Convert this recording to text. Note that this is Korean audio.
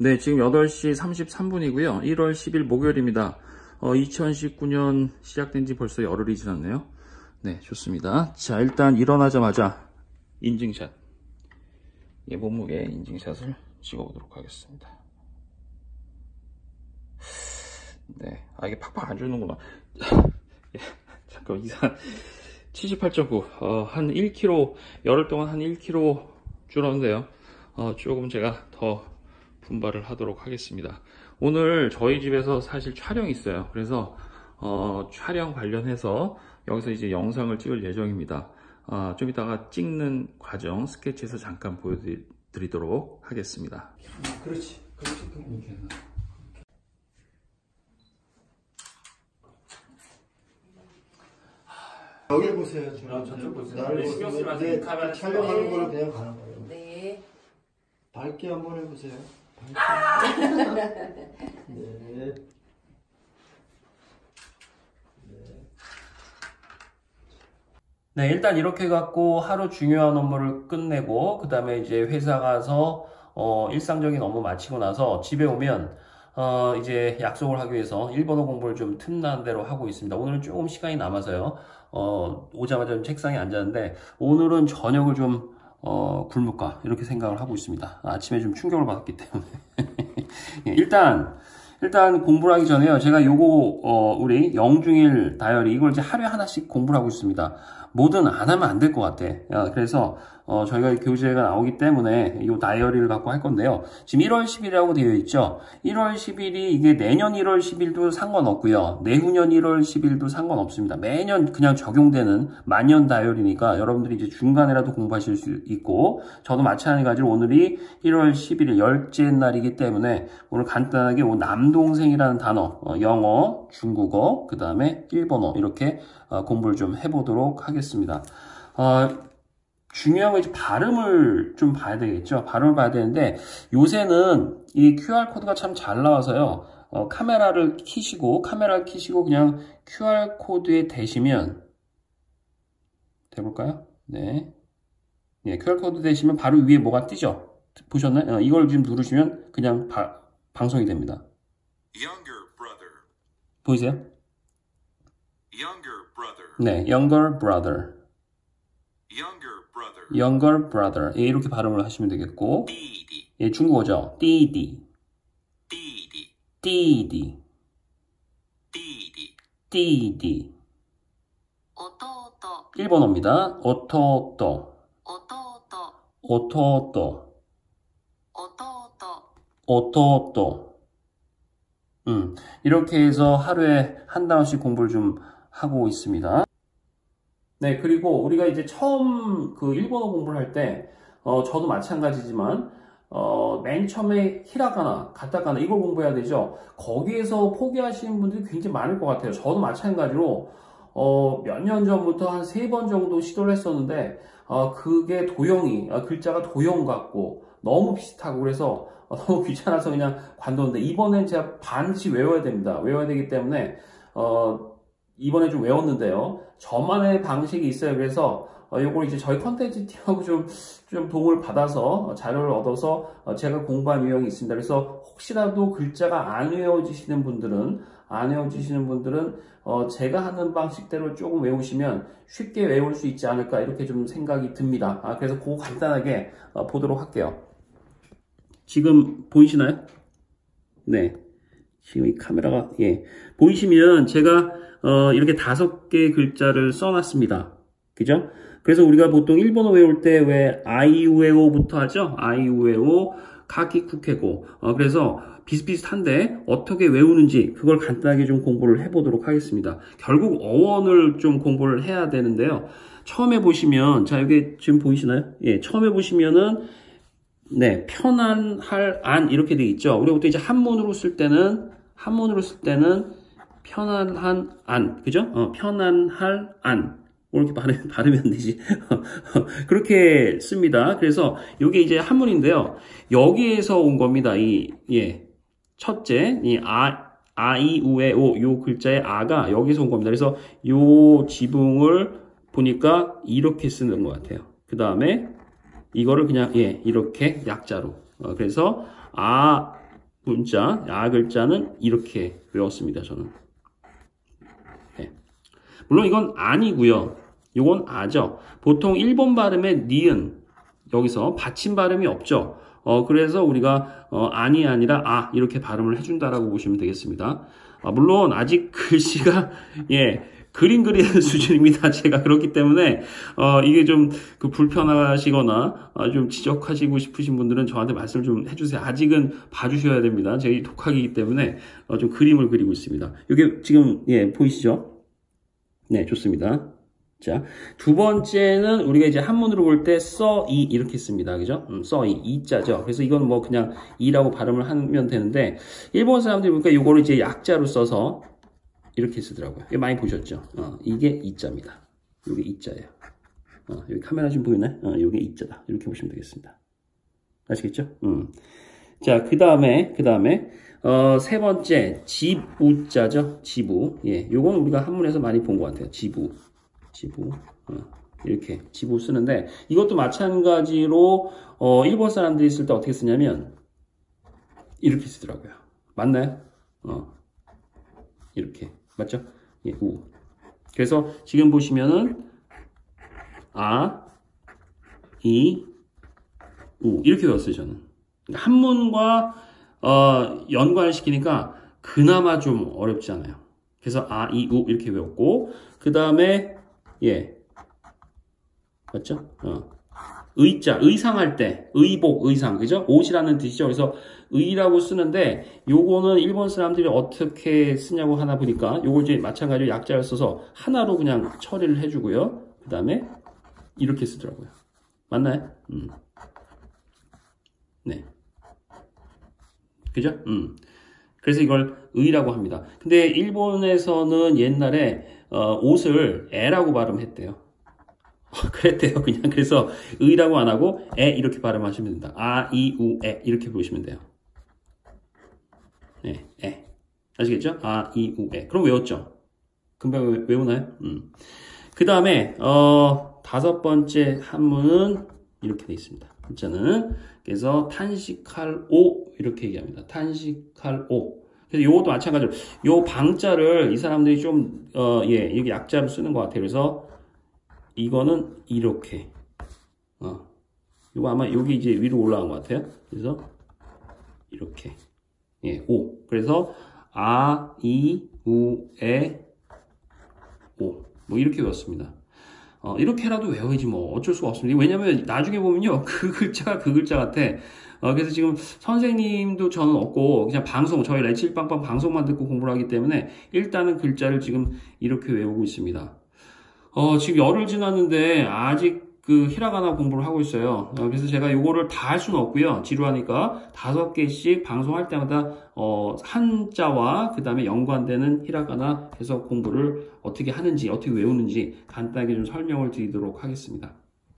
네, 지금 8시 33분이고요. 1월 10일 목요일입니다. 어, 2019년 시작된 지 벌써 열흘이 지났네요. 네, 좋습니다. 자, 일단 일어나자마자 인증샷. 예, 몸무게 인증샷을 찍어보도록 하겠습니다. 네, 아, 이게 팍팍 안 주는구나. 예, 잠깐, 이상. 78.9, 어, 한 1kg, 열흘 동안 한 1kg 줄었는데요. 어, 조금 제가 더 분발을 하도록 하겠습니다. 오늘 저희 집에서 사실 촬영이 있어요. 그래서 어, 촬영 관련해서 여기서 이제 영상을 찍을 예정입니다. 어, 좀 이따가 찍는 과정 스케치에서 잠깐 보여드리도록 하겠습니다. 그렇지. 그렇지. 이렇게 해서. 여기 보세요. 저, 아, 저쪽 보세요. 나를 네, 신경 쓰지 보세요. 마세요. 네, 카메라 촬영하는 네. 거로 그냥 가는 거예요. 네. 밝게 한번 해보세요. 네. 네, 일단 이렇게 갖고 하루 중요한 업무를 끝내고, 그 다음에 이제 회사 가서, 어, 일상적인 업무 마치고 나서 집에 오면, 어, 이제 약속을 하기 위해서 일본어 공부를 좀 틈난 대로 하고 있습니다. 오늘은 조금 시간이 남아서요, 어, 오자마자 좀 책상에 앉았는데, 오늘은 저녁을 좀, 어, 굶을까, 이렇게 생각을 하고 있습니다. 아침에 좀 충격을 받았기 때문에. 예, 일단, 일단 공부를 하기 전에요. 제가 요거, 어, 우리 영중일 다이어리, 이걸 이제 하루에 하나씩 공부를 하고 있습니다. 뭐든 안 하면 안 될 것 같아. 야, 그래서 어, 저희가 교재가 나오기 때문에 이 다이어리를 갖고 할 건데요. 지금 1월 10일이라고 되어 있죠. 1월 10일이 이게 내년 1월 10일도 상관없고요. 내후년 1월 10일도 상관없습니다. 매년 그냥 적용되는 만년 다이어리니까 여러분들이 이제 중간에라도 공부하실 수 있고 저도 마찬가지로 오늘이 1월 11일 열째 날이기 때문에 오늘 간단하게 오 남동생이라는 단어 어, 영어, 중국어, 그 다음에 일본어 이렇게 어, 공부를 좀 해보도록 하겠습니다. 어, 중요한 건 이제 발음을 좀 봐야 되겠죠. 발음을 봐야 되는데 요새는 이 QR 코드가 참 잘 나와서요. 어, 카메라를 키시고 카메라를 키시고 그냥 QR 코드에 대시면 돼볼까요? 네. 예, QR 코드 대시면 바로 위에 뭐가 뜨죠? 보셨나요? 어, 이걸 지금 누르시면 그냥 바- 방송이 됩니다. 보이세요? 네, younger brother. younger brother. 예, 이렇게 발음을 하시면 되겠고. 예, 중국어죠. 디디 디디 디디 디디 일본어입니다. 오토토. 오토토. 오토토. 오토토. 음, 이렇게 해서 하루에 한 단어씩 공부를 좀 하고 있습니다. 네, 그리고 우리가 이제 처음 그 일본어 공부를 할 때, 어, 저도 마찬가지지만, 어, 맨 처음에 히라가나, 가타카나 이걸 공부해야 되죠. 거기에서 포기하시는 분들이 굉장히 많을 것 같아요. 저도 마찬가지로, 어, 몇 년 전부터 한 세 번 정도 시도를 했었는데, 어, 그게 도형이, 어, 글자가 도형 같고, 너무 비슷하고, 그래서 어, 너무 귀찮아서 그냥 관뒀는데, 이번엔 제가 반드시 외워야 됩니다. 외워야 되기 때문에, 어, 이번에 좀 외웠는데요. 저만의 방식이 있어요. 그래서 어, 요걸 이제 저희 컨텐츠 팀하고 좀, 좀 도움을 받아서 어, 자료를 얻어서 어, 제가 공부한 유형이 있습니다. 그래서 혹시라도 글자가 안 외워지시는 분들은 안 외워지시는 분들은 어, 제가 하는 방식대로 조금 외우시면 쉽게 외울 수 있지 않을까 이렇게 좀 생각이 듭니다. 아, 그래서 그거 간단하게 어, 보도록 할게요. 지금 보이시나요? 네. 지금 이 카메라가 예 보이시면 제가 어, 이렇게 다섯 개의 글자를 써놨습니다. 그죠? 그래서 우리가 보통 일본어 외울 때 왜 아이우에오부터 하죠? 아이우에오, 카키쿠케고. 어, 그래서 비슷비슷한데 어떻게 외우는지 그걸 간단하게 좀 공부를 해보도록 하겠습니다. 결국 어원을 좀 공부를 해야 되는데요. 처음에 보시면 자 여기 지금 보이시나요? 예, 처음에 보시면은 네, 편안 할 안 이렇게 돼 있죠. 우리가 보통 이제 한문으로 쓸 때는 한문으로 쓸 때는 편안한 안, 그죠? 어, 편안할 안. 이렇게 발음, 발음이 안 되지. 그렇게 씁니다. 그래서 이게 이제 한문인데요. 여기에서 온 겁니다. 이, 예. 첫째, 이 아, 아이, 우에, 오, 요 글자의 아가 여기서 온 겁니다. 그래서 요 지붕을 보니까 이렇게 쓰는 것 같아요. 그 다음에 이거를 그냥, 예, 이렇게 약자로. 어, 그래서 아, 문자, 아 글자는 이렇게 외웠습니다. 저는. 네. 물론 이건 아니고요. 이건 아죠. 보통 일본 발음의 니은 여기서 받침 발음이 없죠. 어, 그래서 우리가 어, 아니 아니라 아 이렇게 발음을 해준다라고 보시면 되겠습니다. 아, 물론 아직 글씨가 예 그림 그리는 수준입니다. 제가 그렇기 때문에 어, 이게 좀 그 불편하시거나 어, 좀 지적하시고 싶으신 분들은 저한테 말씀 좀 해주세요. 아직은 봐주셔야 됩니다. 제 독학이기 때문에 어, 좀 그림을 그리고 있습니다. 이게 지금 예 보이시죠? 네 좋습니다. 자, 두 번째는 우리가 이제 한문으로 볼 때 써, 이 이렇게 씁니다. 그죠? 음, 써, 이, 이자죠. 그래서 이건 뭐 그냥 이라고 발음을 하면 되는데 일본 사람들이 보니까 이거를 이제 약자로 써서 이렇게 쓰더라고요. 많이 보셨죠? 어, 이게 이자입니다. 이게 이자예요. 어, 여기 카메라 좀 보이네? 어, 이게 이자다. 이렇게 보시면 되겠습니다. 아시겠죠? 음. 자, 그 다음에, 그 다음에, 어, 세 번째, 지부자죠? 지부. 예, 요건 우리가 한문에서 많이 본 것 같아요. 지부. 지부. 어, 이렇게 지부 쓰는데, 이것도 마찬가지로, 어, 일본 사람들이 쓸 때 어떻게 쓰냐면, 이렇게 쓰더라고요. 맞나요? 어, 이렇게. 맞죠? 예, 우. 그래서 지금 보시면은, 아, 이, 우. 이렇게 외웠어요, 저는. 한문과 어, 연관을 시키니까 그나마 좀 어렵지 않아요. 그래서 아, 이, 우 이렇게 외웠고 그 다음에 예 맞죠? 어. 의자, 의상할 때 의복, 의상 그죠? 옷이라는 뜻이죠. 그래서 의라고 쓰는데 요거는 일본 사람들이 어떻게 쓰냐고 하나 보니까 요걸 이제 마찬가지로 약자를 써서 하나로 그냥 처리를 해주고요. 그 다음에 이렇게 쓰더라고요. 맞나요? 음. 네. 그죠? 음. 그래서 이걸 의라고 합니다. 근데 일본에서는 옛날에 어, 옷을 애라고 발음했대요. 그랬대요. 그냥 그래서 의라고 안 하고 애 이렇게 발음하시면 된다. 아, 이, 우, 에 이렇게 보시면 돼요. 네, 에. 아시겠죠? 아, 이, 우, 에. 그럼 외웠죠? 금방 외- 외우나요? 음. 그 다음에 어, 다섯 번째 한문은 이렇게 돼 있습니다. 글자는 그래서 탄식할 오 이렇게 얘기합니다. 탄식할 오. 그래서 요것도 마찬가지로 요 방자를 이 사람들이 좀 어, 예, 이게 약자로 쓰는 것 같아요. 그래서 이거는 이렇게 어. 요거 아마 여기 이제 위로 올라간 것 같아요. 그래서 이렇게 예, 오. 그래서 아, 이, 우, 에, 오. 뭐 이렇게 외웠습니다. 어, 이렇게라도 외워야지 뭐 어쩔 수가 없습니다. 왜냐면 나중에 보면요 그 글자가 그 글자 같아. 어, 그래서 지금 선생님도 저는 없고 그냥 방송 저희 레칠빵빵 방송만 듣고 공부를 하기 때문에 일단은 글자를 지금 이렇게 외우고 있습니다. 어, 지금 열흘 지났는데 아직 그 히라가나 공부를 하고 있어요. 어, 그래서 제가 요거를 다 할 수는 없고요. 지루하니까 다섯 개씩 방송할 때마다 어, 한자와 그 다음에 연관되는 히라가나 해서 공부를 어떻게 하는지 어떻게 외우는지 간단하게 좀 설명을 드리도록 하겠습니다.